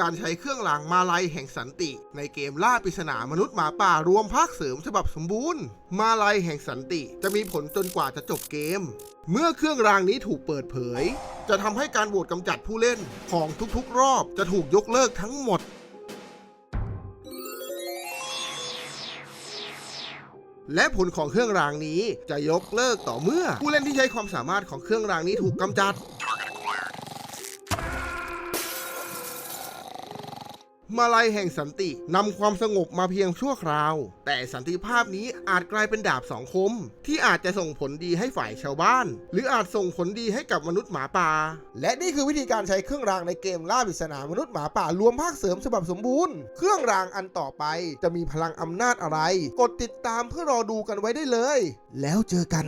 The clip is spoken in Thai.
การใช้เครื่องรางมาลัยแห่งสันติ ในเกมล่าปริศนามนุษย์หมาป่ารวมภาคเสริมฉบับสมบูรณ์ มาลัยแห่งสันติจะมีผลจนกว่าจะจบเกม เมื่อเครื่องรางนี้ถูกเปิดเผย จะทำให้การโหวตกำจัดผู้เล่นของทุกๆ รอบจะถูกยกเลิกทั้งหมดและผลของเครื่องรางนี้จะยกเลิกต่อเมื่อ ผู้เล่นที่ใช้ความสามารถของเครื่องรางนี้ถูกกำจัด มาลัยแห่งสันตินำความสงบมาเพียงชั่วคราว แต่สันติภาพนี้อาจกลายเป็นดาบสองคม ที่อาจจะส่งผลดีให้ฝ่ายชาวบ้าน หรืออาจส่งผลดีให้กับมนุษย์หมาป่า และนี่คือวิธีการใช้เครื่องรางในเกมล่าปริศนามนุษย์หมาป่ารวมภาคเสริมฉบับสมบูรณ์ เครื่องรางอันต่อไปจะมีพลังอำนาจอะไร กดติดตามเพื่อรอดูกันไว้ได้เลย แล้วเจอกัน